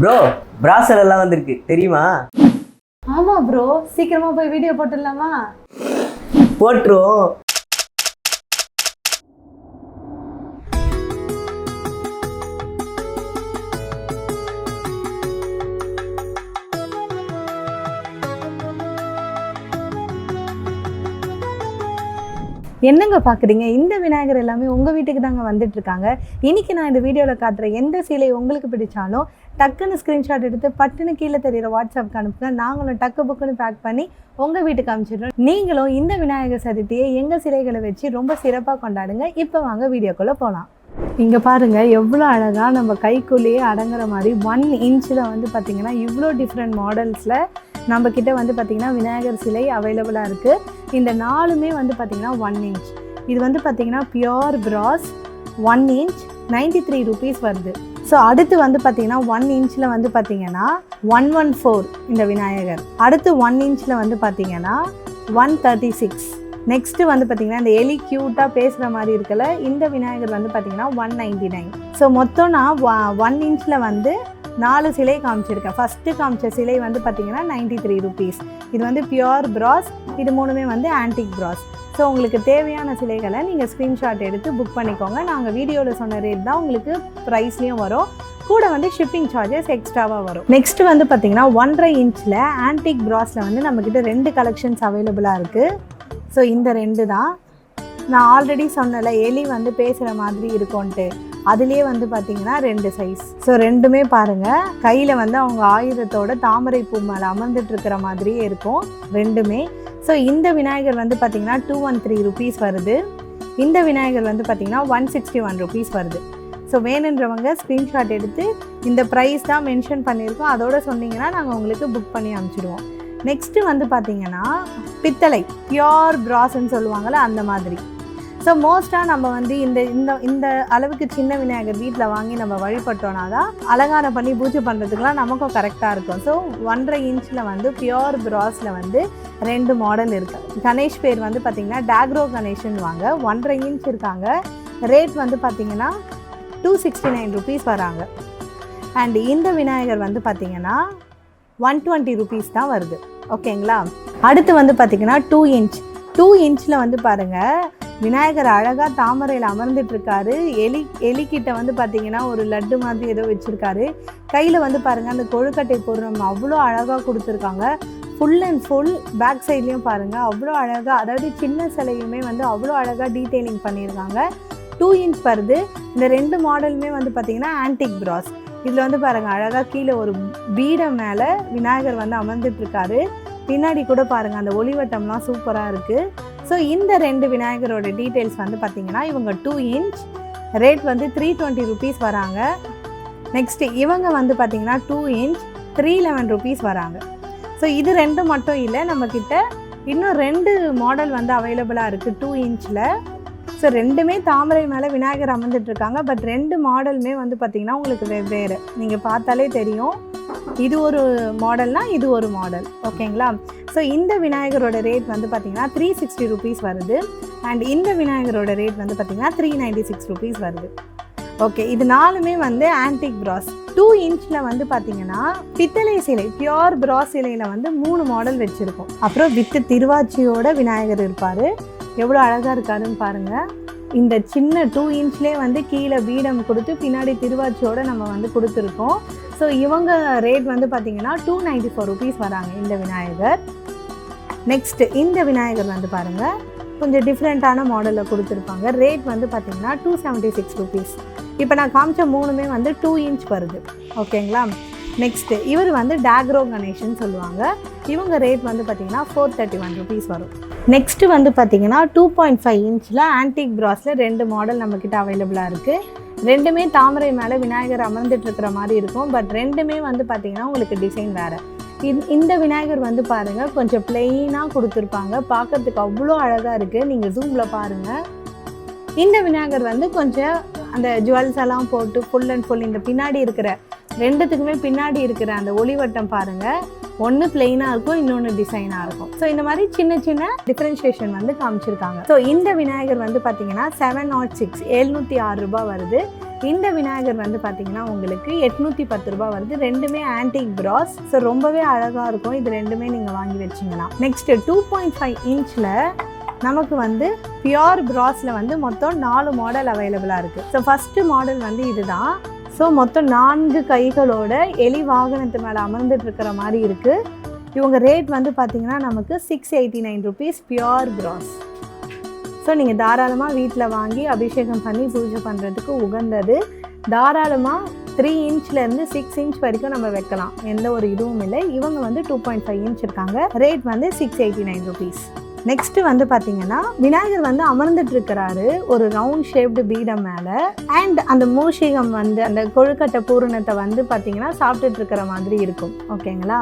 Bro பிராசல் எல்லாம் வந்திருக்கு. தெரியுமா? ஆமா ப்ரோ சீக்கிரமா போய் வீடியோ போட்டுடலாமா? போட்டுரும் என்னங்க பார்க்குறீங்க இந்த விநாயகர் எல்லாமே உங்கள் வீட்டுக்கு தாங்க வந்துட்டுருக்காங்க. இன்றைக்கி நான் இந்த வீடியோவில் காட்டுற எந்த சீலை உங்களுக்கு பிடிச்சாலும் டக்குன்னு ஸ்க்ரீன்ஷாட் எடுத்து பட்டுன்னு கீழே தெரிகிற வாட்ஸ்அப்க்கு அனுப்புங்க. நாங்களும் டக்கு புக்குன்னு பேக் பண்ணி உங்கள் வீட்டுக்கு அனுப்பிச்சிடுறோம் நீங்களும் இந்த விநாயகர் சதுர்த்தியை எங்கள் சிலைகளை வச்சு ரொம்ப சிறப்பாக கொண்டாடுங்க. இப்போ வாங்க வீடியோக்குள்ளே போகலாம் இங்கே பாருங்க எவ்வளோ அழகாக நம்ம கைக்குள்ளேயே அடங்குற மாதிரி ஒன் இன்ச்சில் வந்து பார்த்தீங்கன்னா இவ்வளோ டிஃப்ரெண்ட் மாடல்ஸில் நம்ம கிட்ட வந்து பார்த்தீங்கன்னா விநாயகர் சிலை அவைலபிளாக இருக்குது இந்த நாலுமே வந்து பார்த்தீங்கன்னா ஒன் இன்ச் இது வந்து பார்த்தீங்கன்னா pure brass one inch ninety three rupees வருது. ஸோ அடுத்து வந்து பார்த்தீங்கன்னா ஒன் இன்ச்சில் வந்து பார்த்தீங்கன்னா ஒன் ஒன் ஃபோர் இந்த விநாயகர். அடுத்து ஒன் இன்ச்சில் வந்து பார்த்தீங்கன்னா ஒன் தேர்ட்டி சிக்ஸ் நெக்ஸ்ட் வந்து பார்த்தீங்கன்னா இந்த எலி க்யூட்டாக பேசுகிற மாதிரி இருக்கல இந்த விநாயகர் வந்து பார்த்தீங்கன்னா ஒன் நைன்டி நைன் ஸோ மொத்தம் நான் ஒன் இன்ச்சில் வந்து நாலு சிலை காமிச்சிருக்கேன் ஃபஸ்ட்டு காமிச்ச சிலை வந்து பார்த்தீங்கன்னா நைன்டி த்ரீ ருபீஸ் இது வந்து பியோர் ப்ராஸ் இது மூணுமே வந்து ஆன்டிக் ப்ராஸ் ஸோ உங்களுக்கு தேவையான சிலைகளை நீங்கள் ஸ்க்ரீன்ஷாட் எடுத்து புக் பண்ணிக்கோங்க. நாங்கள் வீடியோவில் சொன்ன ரேட் தான் உங்களுக்கு ப்ரைஸ்லேயும் வரும். கூட வந்து ஷிப்பிங் சார்ஜஸ் எக்ஸ்ட்ராவாக வரும். நெக்ஸ்ட் வந்து பார்த்தீங்கன்னா ஒன்றரை இன்ச்சில் ஆன்டிக் ப்ராஸில் வந்து நம்மக்கிட்ட ரெண்டு கலெக்ஷன்ஸ் அவைலபிளாக இருக்குது ஸோ இந்த ரெண்டு தான். நான் ஆல்ரெடி சொன்னல எலி வந்து பேசுகிற மாதிரி இருக்கும்ன்ட்டு. அதுலேயே வந்து பார்த்தீங்கன்னா ரெண்டு சைஸ் ஸோ ரெண்டுமே பாருங்கள் கையில் வந்து அவங்க ஆயுதத்தோட தாமரை பூ மேலே அமர்ந்துட்டு இருக்கிற மாதிரியே இருக்கும். ரெண்டுமே. ஸோ இந்த விநாயகர் வந்து பார்த்தீங்கன்னா டூ ஒன் த்ரீ ருபீஸ் வருது. இந்த விநாயகர் வந்து பார்த்தீங்கன்னா ஒன் சிக்ஸ்டி ஒன் ருபீஸ் வருது. ஸோ வேணுன்றவங்க ஸ்க்ரீன்ஷாட் எடுத்து இந்த ப்ரைஸ் தான் மென்ஷன் பண்ணியிருக்கோம். அதோட சொன்னீங்கன்னா நாங்கள் உங்களுக்கு புக் பண்ணி அனுப்பிச்சிடுவோம். நெக்ஸ்ட்டு வந்து பார்த்தீங்கன்னா பித்தளை. பியோர் பிராஸ்ன்னு சொல்லுவாங்கள்ல அந்த மாதிரி. ஸோ மோஸ்ட்டாக நம்ம வந்து இந்த இந்த இந்த அளவுக்கு சின்ன விநாயகர் வீட்டில் வாங்கி நம்ம வழிபட்டோம்னா தான் அலங்காரம் பண்ணி பூஜை பண்ணுறதுக்குலாம் நமக்கும் கரெக்டாக இருக்கும். ஸோ ஒன்றரை இன்ச்சில் வந்து பியோர் பிராஸில் வந்து ரெண்டு மாடல் இருக்குது கணேஷ் பேர் வந்து பார்த்திங்கன்னா டேக்ரோ கணேஷன் வாங்க. ஒன்றரை இன்ச் இருக்காங்க. ரேட் வந்து பார்த்திங்கன்னா டூ சிக்ஸ்டி நைன் ருபீஸ் வராங்க. அண்ட் இந்த விநாயகர் வந்து பார்த்திங்கன்னா ஒன் டுவெண்ட்டி ருபீஸ் தான் வருது. ஓகேங்களா அடுத்து வந்து பார்த்திங்கன்னா டூ இன்ச் டூ இன்ச்சில் வந்து பாருங்கள் விநாயகர் அழகாக தாமரையில் அமர்ந்துட்டு இருக்காரு எலி எலிக்கிட்ட வந்து பார்த்தீங்கன்னா ஒரு லட்டு மாதிரி ஏதோ வச்சுருக்காரு. கையில் வந்து பாருங்கள் அந்த கொழுக்கட்டை பூர்ணம் அவ்வளோ அழகாக கொடுத்துருக்காங்க. ஃபுல் அண்ட் ஃபுல் பேக் சைட்லேயும் பாருங்கள் அவ்வளோ அழகாக அதாவது சின்ன சிலையுமே வந்து அவ்வளோ அழகாக டீட்டெயிலிங் பண்ணியிருக்காங்க. டூ இன்ச் வருது இந்த ரெண்டு மாடலுமே வந்து பார்த்தீங்கன்னா ஆன்டிக் பிராஸ் இதில் வந்து பாருங்கள் அழகாக கீழே ஒரு பீடை மேலே விநாயகர் வந்து அமர்ந்துட்டுருக்காரு. பின்னாடி கூட பாருங்கள் அந்த ஒளிவட்டம்லாம் சூப்பராக இருக்குது ஸோ இந்த ரெண்டு விநாயகரோட டீட்டெயில்ஸ் வந்து பார்த்தீங்கன்னா இவங்க டூ இன்ச் ரேட் வந்து த்ரீ டுவெண்ட்டி ருபீஸ் வராங்க. நெக்ஸ்ட்டு இவங்க வந்து பார்த்தீங்கன்னா two inch three eleven rupees வராங்க. ஸோ இது ரெண்டு மட்டும் இல்லை நம்மக்கிட்ட இன்னும் ரெண்டு மாடல் வந்து அவைலபிளாக இருக்குது டூ இன்ச்சில் ஸோ ரெண்டுமே தாமரை மேலே விநாயகர் அமர்ந்துட்டுருக்காங்க. பட் ரெண்டு மாடலுமே வந்து பார்த்திங்கன்னா உங்களுக்கு வெவ்வேறு. நீங்கள் பார்த்தாலே தெரியும். இது ஒரு மாடல்னா இது ஒரு மாடல் ஓகேங்களா ஸோ இந்த விநாயகரோட ரேட் வந்து பார்த்தீங்கன்னா த்ரீ சிக்ஸ்டி ருபீஸ் வருது. அண்ட் இந்த விநாயகரோட ரேட் வந்து பார்த்தீங்கன்னா த்ரீ நைன்டி சிக்ஸ் ருபீஸ் வருது. ஓகே இது நாலுமே வந்து ஆன்டிக் பிராஸ் டூ இன்ச்சில் வந்து பார்த்தீங்கன்னா பித்தளை சிலை பியோர் பிராஸ் சிலையில் வந்து மூணு மாடல் வச்சுருக்கோம். அப்புறம் வித்து திருவாச்சியோட விநாயகர் இருப்பார். எவ்வளோ அழகாக இருக்காருன்னு பாருங்கள் இந்த சின்ன டூ இன்ச்லேயே வந்து கீழே பீடம் கொடுத்து பின்னாடி திருவாச்சியோட நம்ம வந்து கொடுத்துருக்கோம். ஸோ இவங்க ரேட் வந்து பார்த்தீங்கன்னா டூ நைன்டி ஃபோர் ருபீஸ் வராங்க இந்த விநாயகர். நெக்ஸ்ட்டு இந்த விநாயகர் வந்து பாருங்கள் கொஞ்சம் டிஃப்ரெண்ட்டான மாடலில் கொடுத்துருப்பாங்க. ரேட் வந்து பார்த்திங்கன்னா டூ செவன்ட்டி சிக்ஸ் ருபீஸ் இப்போ நான் காமிச்ச மூணுமே வந்து டூ இன்ச் வருது. ஓகேங்களா நெக்ஸ்ட்டு இவர் வந்து டேக்ரோ கணேஷன் சொல்லுவாங்க. இவங்க ரேட் வந்து பார்த்தீங்கன்னா ஃபோர் தேர்ட்டி ஒன் ருபீஸ் வரும். நெக்ஸ்ட்டு வந்து பார்த்தீங்கன்னா டூ பாயிண்ட் ஃபைவ் இன்ச்சில் ஆன்டிக் ப்ராஸில் ரெண்டு மாடல் நம்மக்கிட்ட அவைலபிளாக இருக்குது ரெண்டுமே தாமரை மேலே விநாயகர் அமர்ந்துட்டு இருக்கிற மாதிரி இருக்கும். பட் ரெண்டுமே வந்து பார்த்தீங்கன்னா உங்களுக்கு டிசைன் வேறு. இந்த விநாயகர் வந்து பாருங்கள் கொஞ்சம் பிளெயினாக கொடுத்துருப்பாங்க. பார்க்கறதுக்கு அவ்வளோ அழகாக இருக்குது நீங்கள் ஜூமில் பாருங்கள் இந்த விநாயகர் வந்து கொஞ்சம் அந்த ஜுவல்ஸ் எல்லாம் போட்டு ஃபுல் அண்ட் ஃபுல் இந்த பின்னாடி இருக்கிற ரெண்டுத்துக்குமே பின்னாடி இருக்கிற அந்த ஒளிவட்டம் பாருங்கள் ஒன்று பிளெயினாக இருக்கும் இன்னொன்று டிசைனாக இருக்கும். ஸோ இந்த மாதிரி சின்ன சின்ன டிஃப்ரென்ஷியேஷன் வந்து காமிச்சிருக்காங்க. ஸோ இந்த விநாயகர் வந்து பார்த்தீங்கன்னா செவன் நாட் oh சிக்ஸ் எழுநூற்றி ஆறு ரூபாய் வருது. இந்த விநாயகர் வந்து பார்த்தீங்கன்னா உங்களுக்கு எட்நூற்றி பத்து ரூபாய் வருது. ரெண்டுமே ஆன்டிக் பிராஸ் ஸோ ரொம்பவே அழகாக இருக்கும். இது ரெண்டுமே நீங்கள் வாங்கி வச்சிங்கன்னா. நெக்ஸ்ட் டூ பாயிண்ட் ஃபைவ் இன்ச்சில் நமக்கு வந்து பியோர் பிராஸில் வந்து மொத்தம் நாலு மாடல் அவைலபிளாக இருக்குது ஸோ ஃபஸ்ட்டு மாடல் வந்து இதுதான். ஸோ மொத்தம் நான்கு கைகளோட எலி வாகனத்து மேலே அமர்ந்துட்டு இருக்கிற மாதிரி இருக்குது இவங்க ரேட் வந்து பார்த்தீங்கன்னா நமக்கு six eighty nine rupees pure brass so நீங்கள் தாராளமாக வீட்டில் வாங்கி அபிஷேகம் பண்ணி பூஜை பண்ணுறதுக்கு உகந்தது. தாராளமாக த்ரீ இன்ச்லேருந்து சிக்ஸ் இன்ச் வரைக்கும் நம்ம வைக்கலாம். எந்த ஒரு இதுவும் இல்லை. இவங்க வந்து டூ பாயிண்ட் ஃபைவ் இன்ச் இருக்காங்க. ரேட் வந்து six eighty nine rupees next வந்து பார்த்தீங்கன்னா விநாயகர் வந்து அமர்ந்துட்டு இருக்கிறாரு ஒரு ரவுண்ட் ஷேப்டு பீடம் மேலே. அண்ட் அந்த மூஷிகம் வந்து அந்த கொழுக்கட்டை பூரணத்தை வந்து பார்த்தீங்கன்னா சாப்பிட்டுட்டு இருக்கிற மாதிரி இருக்கும். ஓகேங்களா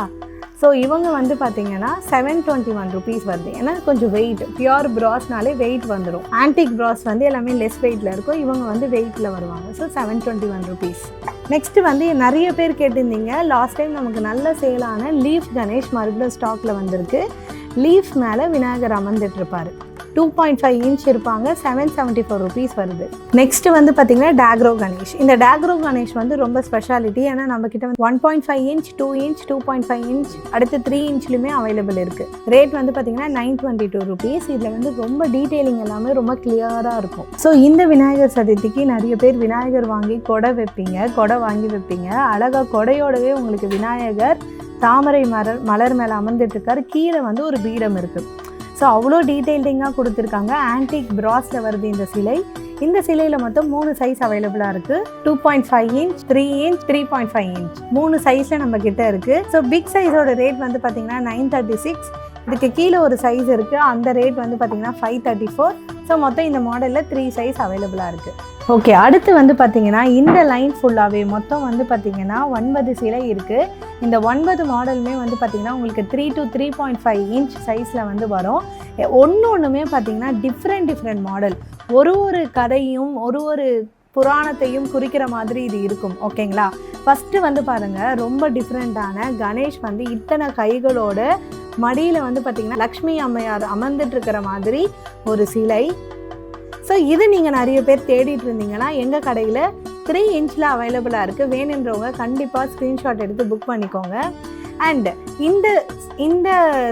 ஸோ இவங்க வந்து பார்த்தீங்கன்னா செவன் டுவெண்ட்டி ஒன் ருபீஸ் வருது. ஏன்னா கொஞ்சம் வெயிட் பியூர் ப்ராஸ்னாலே வெயிட் வந்துடும் ஆன்டிக் ப்ராஸ் வந்து எல்லாமே லெஸ் வெயிட்டில் இருக்கும். இவங்க வந்து வெயிட்டில் வருவாங்க. So seven twenty one rupees next வந்து நிறைய பேர் கேட்டிருந்தீங்க. லாஸ்ட் டைம் நமக்கு நல்ல சேலான லீஃப் கணேஷ் மறுபடியும் ஸ்டாக்ல வந்திருக்கு. லீஃப் மேலே விநாயகர் அமர்ந்துட்டு இருப்பாரு. டூ பாயிண்ட் ஃபைவ் இன்ச் இருப்பாங்க செவன் செவன்ட்டி ஃபோர் ருபீஸ் வருது. நெக்ஸ்ட் வந்து பார்த்தீங்கன்னா டேக்ரோ கணேஷ் இந்த டேக்ரோ கணேஷ் வந்து ரொம்ப ஸ்பெஷாலிட்டி ஏன்னா நம்ம கிட்ட வந்து one point five inch two inch two point five inch அடுத்து த்ரீ இன்ச்லையுமே அவைலபிள் இருக்கு. ரேட் வந்து பார்த்தீங்கன்னா நைன் டுவெண்ட்டி டூ ருபீஸ் இதில் வந்து ரொம்ப டீட்டெயிலிங் எல்லாமே ரொம்ப கிளியராக இருக்கும். ஸோ இந்த விநாயகர் சதுர்த்திக்கு நிறைய பேர் விநாயகர் வாங்கி கொடை வைப்பீங்க கொடை வாங்கி வைப்பீங்க. அழகாக கொடையோடவே உங்களுக்கு விநாயகர் தாமரை மலர் மலர் மேலே அமர்ந்துட்டு இருக்காரு. கீழே வந்து ஒரு பீடம் இருக்குது ஸோ அவ்வளோ டீட்டெயில்டிங்காக கொடுத்துருக்காங்க. ஆன்டிக் பிராஸில் வருது இந்த சிலை. இந்த சிலையில் மொத்தம் மூணு சைஸ் அவைலபிளாக இருக்குது two point five inch three inch three point five inch மூணு சைஸில் நம்ம கிட்ட இருக்குது ஸோ பிக் சைஸோட ரேட் வந்து பார்த்தீங்கன்னா நைன் தேர்ட்டி சிக்ஸ் இதுக்கு கீழே ஒரு சைஸ் இருக்குது அந்த ரேட் வந்து பார்த்தீங்கன்னா ஃபைவ் தேர்ட்டி ஃபோர் ஸோ மொத்தம் இந்த மாடலில் த்ரீ சைஸ் அவைலபிளாக இருக்குது ஓகே அடுத்து வந்து பார்த்திங்கன்னா இந்த லைன் ஃபுல்லாகவே மொத்தம் வந்து பார்த்தீங்கன்னா ஒன்பது சிலை இருக்குது இந்த ஒன்பது மாடலுமே வந்து பார்த்திங்கன்னா உங்களுக்கு three to three point five inch சைஸில் வந்து வரும். ஒன்று ஒன்றுமே பார்த்தீங்கன்னா டிஃப்ரெண்ட் டிஃப்ரெண்ட் மாடல் ஒரு ஒரு கதையும் ஒரு ஒரு புராணத்தையும் குறிக்கிற மாதிரி இது இருக்கும். ஓகேங்களா ஃபஸ்ட்டு வந்து பாருங்கள் ரொம்ப டிஃப்ரெண்ட்டான கணேஷ் வந்து இத்தனை கைகளோட மடியில் வந்து பார்த்தீங்கன்னா லக்ஷ்மி அம்மையார் அமர்ந்துட்டு இருக்கிற மாதிரி ஒரு சிலை. ஸோ இது நீங்கள் நிறைய பேர் தேடிட்டு இருந்தீங்கன்னா எங்கள் கடையில் த்ரீ இன்ச்சில் அவைலபிளாக இருக்குது வேணுன்றவங்க கண்டிப்பாக ஸ்க்ரீன்ஷாட் எடுத்து புக் பண்ணிக்கோங்க. அண்ட் இந்த இந்த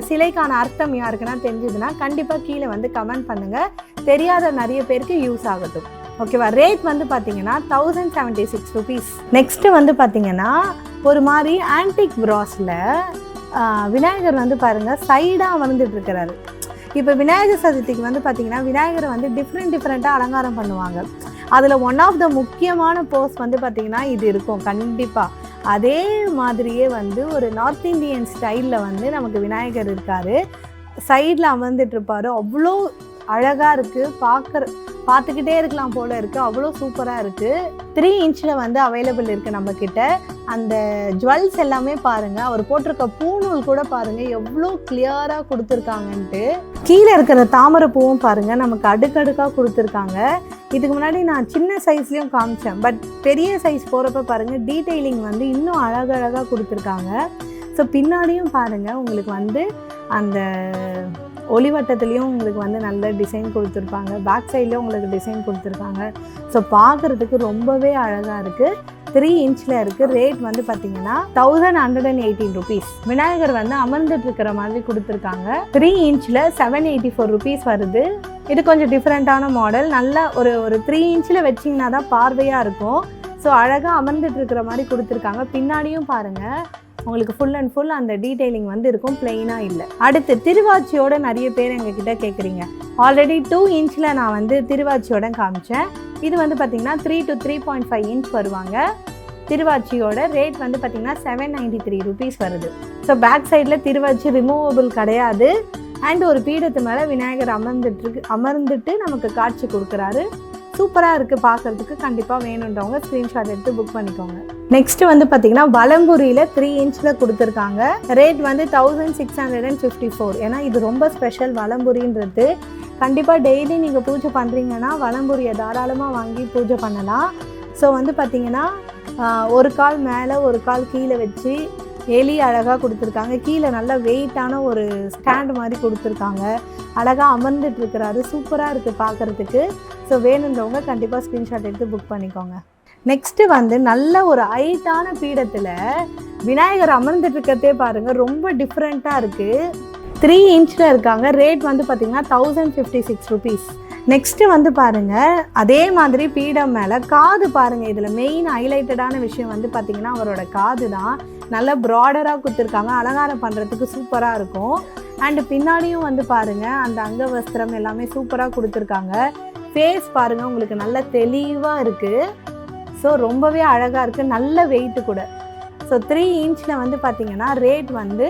சிலைக்கான அர்த்தம் யாருக்குன்னா தெரிஞ்சதுன்னா கண்டிப்பாக கீழே வந்து கமெண்ட் பண்ணுங்கள் தெரியாத நிறைய பேருக்கு யூஸ் ஆகட்டும். ஓகேவா ரேட் வந்து பார்த்தீங்கன்னா thousand seventy six rupees next வந்து பார்த்தீங்கன்னா ஒரு மாதிரி ஆன்டிக் ப்ராஸில் விநாயகர் வந்து பாருங்கள் சைடாக வந்துட்டு இருக்கிறாரு இப்போ விநாயகர் சதுர்த்திக்கு வந்து பார்த்தீங்கன்னா விநாயகரை வந்து டிஃப்ரெண்ட் டிஃப்ரெண்ட்டாக அலங்காரம் பண்ணுவாங்க. அதில் ஒன் ஆஃப் த முக்கியமான போஸ் வந்து பார்த்தீங்கன்னா இது இருக்கும். கண்டிப்பாக அதே மாதிரியே வந்து ஒரு நார்த் இந்தியன் ஸ்டைலில் வந்து நமக்கு விநாயகர் இருக்கார். சைடில் அமர்ந்துட்டு இருப்பார் அவ்வளோ அழகாக இருக்குது பார்க்குற பார்த்துக்கிட்டே இருக்கலாம் போல இருக்குது அவ்வளோ சூப்பராக இருக்குது த்ரீ இன்ச்சில் வந்து அவைலபிள் இருக்குது நம்மக்கிட்ட அந்த ஜுவல்ஸ் எல்லாமே பாருங்கள் அவர் போட்டிருக்க பூநூல் கூட பாருங்கள் எவ்வளோ கிளியராக கொடுத்துருக்காங்கன்ட்டு. கீழே இருக்கிற தாமரை பூவும் பாருங்கள் நமக்கு அடுக்கடுக்காக கொடுத்துருக்காங்க. இதுக்கு முன்னாடி நான் சின்ன சைஸ்லேயும் காமிச்சேன். பட் பெரிய சைஸ் போகிறப்ப பாருங்கள் டீட்டெயிலிங் வந்து இன்னும் அழகழகாக கொடுத்துருக்காங்க. ஸோ பின்னாடியும் பாருங்கள் உங்களுக்கு வந்து அந்த ஒளிவட்டத்துலேயும் உங்களுக்கு வந்து நல்ல டிசைன் கொடுத்துருப்பாங்க. பேக் சைட்லேயும் உங்களுக்கு டிசைன் கொடுத்துருக்காங்க. ஸோ பார்க்குறதுக்கு ரொம்பவே அழகாக இருக்குது த்ரீ இன்ச்சில் இருக்குது ரேட் வந்து பார்த்தீங்கன்னா thousand hundred and eighteen rupees Vinayagar வந்து அமர்ந்துட்டு இருக்கிற மாதிரி கொடுத்துருக்காங்க. த்ரீ இன்ச்சில் செவன் எயிட்டி ஃபோர் ருபீஸ் வருது. இது கொஞ்சம் டிஃப்ரெண்ட்டான மாடல் நல்லா ஒரு ஒரு த்ரீ இன்ச்சில் வச்சிங்கன்னா தான் பார்வையாக இருக்கும். ஸோ அழகாக அமர்ந்துட்டு இருக்கிற மாதிரி கொடுத்துருக்காங்க. பின்னாடியும் பாருங்கள் உங்களுக்கு ஃபுல் அண்ட் ஃபுல் அந்த டீடைலிங் வந்து இருக்கும் பிளெயினாக இல்லை. அடுத்து திருவாச்சியோட நிறைய பேர் எங்ககிட்ட கேட்குறீங்க ஆல்ரெடி டூ இன்ச்சில் நான் வந்து திருவாச்சியோட காமிச்சேன். இது வந்து பார்த்தீங்கன்னா three to three point five inch வருவாங்க. திருவாச்சியோட ரேட் வந்து பார்த்தீங்கன்னா செவன் நைன்டி த்ரீ ருபீஸ் வருது. ஸோ பேக் சைடில் திருவாச்சி ரிமூவபிள் கிடையாது. அண்ட் ஒரு பீடத்து மேலே விநாயகர் அமர்ந்துட்டு அமர்ந்துட்டு நமக்கு காட்சி கொடுக்குறாரு. சூப்பராக இருக்குது பார்க்கறதுக்கு கண்டிப்பாக வேணுன்றவங்க ஸ்க்ரீன்ஷாட் எடுத்து புக் பண்ணிக்கோங்க. நெக்ஸ்ட் வந்து பார்த்தீங்கன்னா வலம்புரியில் த்ரீ இன்ச்சில் கொடுத்துருக்காங்க. ரேட் வந்து thousand six hundred and fifty four ஏன்னா இது ரொம்ப ஸ்பெஷல் வலம்புரின்றது கண்டிப்பாக டெய்லி நீங்கள் பூஜை பண்ணுறீங்கன்னா வலம்புரியை தாராளமாக வாங்கி பூஜை பண்ணலாம். ஸோ வந்து பார்த்தீங்கன்னா ஒரு கால் மேலே ஒரு கால் கீழே வச்சு எலி அழகாக கொடுத்துருக்காங்க. கீழே நல்ல வெயிட்டான ஒரு ஸ்டாண்ட் மாதிரி கொடுத்துருக்காங்க. அழகாக அமர்ந்துட்டு இருக்கிறாரு. சூப்பராக இருக்குது பார்க்குறதுக்கு ஸோ வேணுன்றவங்க கண்டிப்பாக ஸ்க்ரீன்ஷாட் எடுத்து புக் பண்ணிக்கோங்க. நெக்ஸ்ட்டு வந்து நல்ல ஒரு ஹைட்டான பீடத்தில் விநாயகர் அமர்ந்துட்டு இருக்கிறதே பாருங்கள் ரொம்ப டிஃப்ரெண்ட்டாக இருக்குது த்ரீ இன்ச்சில் இருக்காங்க. ரேட் வந்து பார்த்திங்கன்னா thousand fifty six rupees next வந்து பாருங்கள் அதே மாதிரி பீடம் மேலே காது பாருங்கள் இதில் மெயின் ஹைலைட்டடான விஷயம் வந்து பார்த்திங்கன்னா அவரோட காது தான் நல்ல ப்ராடராக கொடுத்துருக்காங்க. அலங்காரம் பண்ணுறதுக்கு சூப்பராக இருக்கும். அண்டு பின்னாடியும் வந்து பாருங்கள் அந்த அங்க வஸ்திரம் எல்லாமே சூப்பராக கொடுத்துருக்காங்க. ஃபேஸ் பாருங்கள் உங்களுக்கு நல்ல தெளிவாக இருக்குது ஸோ ரொம்பவே அழகாக இருக்குது நல்ல வெயிட்டு கூட. ஸோ த்ரீ இன்ச்சில் வந்து பார்த்தீங்கன்னா ரேட் வந்து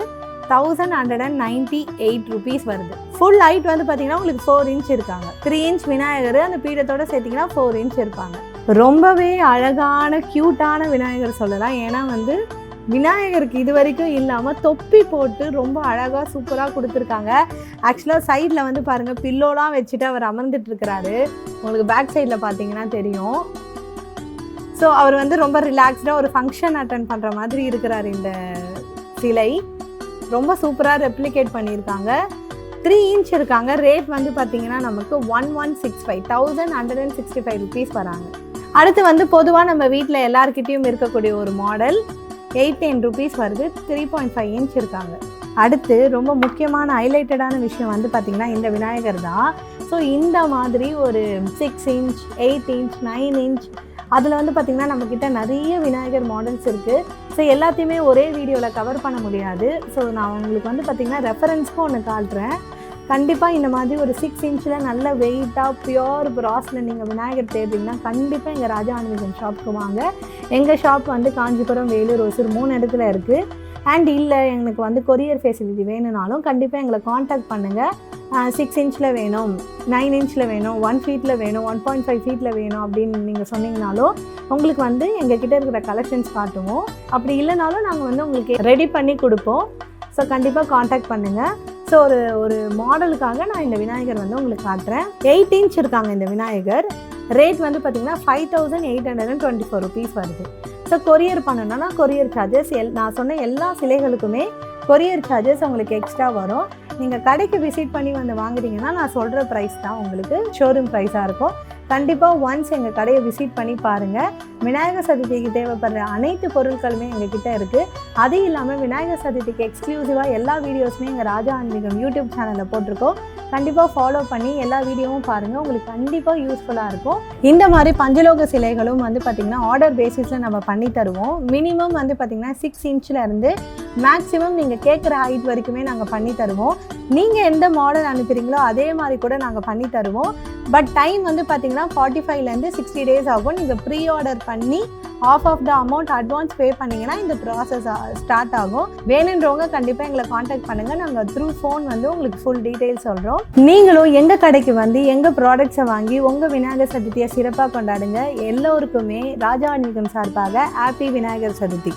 thousand hundred and ninety eight rupees வருது. ஃபுல் ஹைட் வந்து பார்த்தீங்கன்னா உங்களுக்கு ஃபோர் இன்ச் இருக்காங்க. த்ரீ இன்ச் விநாயகர் அந்த பீடத்தோட சேர்த்திங்கன்னா ஃபோர் இன்ச் இருப்பாங்க. ரொம்பவே அழகான க்யூட்டான விநாயகர் சொல்லலாம். ஏன்னா வந்து விநாயகருக்கு இது வரைக்கும் இல்லாமல் தொப்பி போட்டு ரொம்ப அழகாக சூப்பராக கொடுத்துருக்காங்க. ஆக்சுவலாக சைடில் வந்து பாருங்கள் பில்லோலாம் வச்சுட்டு அவர் அமர்ந்துட்டு இருக்கிறாரு உங்களுக்கு பேக் சைடில் பார்த்தீங்கன்னா தெரியும். ஸோ அவர் வந்து ரொம்ப ரிலாக்ஸ்டாக ஒரு ஃபங்க்ஷன் அட்டன் பண்ணுற மாதிரி இருக்கிறார் இந்த சிலை. ரொம்ப சூப்பராக ரெப்ளிகேட் பண்ணியிருக்காங்க. த்ரீ இன்ச் இருக்காங்க. ரேட் வந்து பார்த்தீங்கன்னா நமக்கு one one six five thousand hundred and sixty five rupees வராங்க. அடுத்து வந்து பொதுவாக நம்ம வீட்டில் எல்லாருக்கிட்டேயும் இருக்கக்கூடிய ஒரு மாடல் எயிட் டென் ருபீஸ் வருது த்ரீ பாயிண்ட் ஃபைவ் இன்ச் இருக்காங்க. அடுத்து ரொம்ப முக்கியமான ஹைலைட்டடான விஷயம் வந்து பார்த்திங்கன்னா இந்த விநாயகர் தான். ஸோ இந்த மாதிரி ஒரு six inch eight inch nine inch அதில் வந்து பார்த்திங்கன்னா நம்மக்கிட்ட நிறைய விநாயகர் மாடல்ஸ் இருக்குது ஸோ எல்லாத்தையுமே ஒரே வீடியோவில் கவர் பண்ண முடியாது. ஸோ நான் உங்களுக்கு வந்து பார்த்திங்கன்னா ரெஃபரன்ஸ்க்கும் ஒன்று காட்டுறேன். கண்டிப்பாக இந்த மாதிரி ஒரு சிக்ஸ் இன்ச்சில் நல்ல வெயிட்டாக பியோர் ப்ராஸில் நீங்கள் விநாயகர் தேடுறீங்கன்னா கண்டிப்பாக எங்கள் ராஜா ஆன்மீகன் ஷாப்புக்கு வாங்க. எங்கள் ஷாப் வந்து காஞ்சிபுரம் வேலூர் ஒசூர் மூணு இடத்துல இருக்குது அண்ட் இல்லை எனக்கு வந்து கொரியர் ஃபெசிலிட்டி வேணும்னாலும் கண்டிப்பாக எங்களை காண்டாக்ட் பண்ணுங்கள் சிக்ஸ் இன்ச்சில் வேணும் நைன் இன்ச்சில் வேணும் ஒன் ஃபீட்டில் வேணும் ஒன் பாயிண்ட் ஃபைவ் ஃபீட்டில் வேணும் அப்படின்னு நீங்கள் சொன்னீங்கனாலும் உங்களுக்கு வந்து எங்ககிட்ட இருக்கிற கலெக்ஷன்ஸ் காட்டுவோம். அப்படி இல்லைனாலும் நாங்கள் வந்து உங்களுக்கு ரெடி பண்ணி கொடுப்போம். ஸோ கண்டிப்பாக காண்டாக்ட் பண்ணுங்கள் ஸோ ஒரு ஒரு மாடலுக்காக நான் இந்த விநாயகர் வந்து உங்களுக்கு காட்டுறேன். எயிட் இன்ச் இருக்காங்க இந்த விநாயகர். ரேட் வந்து பார்த்தீங்கன்னா five thousand eight hundred and twenty four rupees வருது. ஸோ கொரியர் பண்ணணும்னா கொரியர் சார்ஜஸ் எல் நான் சொன்ன எல்லா சிலைகளுக்குமே கொரியர் சார்ஜஸ் உங்களுக்கு எக்ஸ்ட்ரா வரும். நீங்கள் கடைக்கு விசிட் பண்ணி வந்து வாங்குறீங்கன்னா நான் சொல்கிற ப்ரைஸ் தான் உங்களுக்கு ஷோரூம் ப்ரைஸாக இருக்கும். கண்டிப்பாக ஒன்ஸ் எங்கள் கடையை விசிட் பண்ணி பாருங்கள் விநாயகர் சதுர்த்திக்கு தேவைப்படுற அனைத்து பொருட்களுமே எங்ககிட்ட இருக்குது அது இல்லாமல் விநாயகர் சதுர்த்திக்கு எக்ஸ்க்ளூசிவாக எல்லா வீடியோஸுமே எங்கள் ராஜா ஆன்மீகம் யூடியூப் சேனலில் போட்டிருக்கோம். கண்டிப்பாக ஃபாலோ பண்ணி எல்லா வீடியோவும் பாருங்கள் உங்களுக்கு கண்டிப்பாக யூஸ்ஃபுல்லாக இருக்கும். இந்த மாதிரி பஞ்சலோக சிலைகளும் வந்து பார்த்திங்கன்னா ஆர்டர் பேசிஸில் நம்ம பண்ணி தருவோம். மினிமம் வந்து பார்த்திங்கன்னா சிக்ஸ் இன்ச்சில் இருந்து மேக்ஸிமம் நீங்கள் கேட்குற ஹைட் வரைக்குமே நாங்கள் பண்ணி தருவோம். நீங்கள் எந்த மாடல் அனுப்புகிறீங்களோ அதே மாதிரி கூட நாங்கள் பண்ணி தருவோம். பட் டைம் வந்து பார்த்தீங்கன்னா ஃபார்ட்டி ஃபைவ்லேருந்து சிக்ஸ்டி டேஸ் ஆகும். நீங்கள் ப்ரீ ஆர்டர் பண்ணி half half the amount advance pay பண்ணிங்கன்னா இந்த ப்ராசஸ் ஸ்டார்ட் ஆகும். வேணுன்றவங்க கண்டிப்பாக எங்களை காண்டாக்ட் பண்ணுங்கள் நாங்கள் த்ரூ ஃபோன் வந்து உங்களுக்கு ஃபுல் டீட்டெயில்ஸ் சொல்கிறோம் நீங்களும் எங்கள் கடைக்கு வந்து எங்கள் ப்ராடக்ட்ஸை வாங்கி உங்கள் விநாயகர் சதுர்த்தியை சிறப்பாக கொண்டாடுங்க. எல்லோருக்குமே ராஜா ஆன்மீகம் சார்பாக ஹாப்பி விநாயகர் சதுர்த்தி.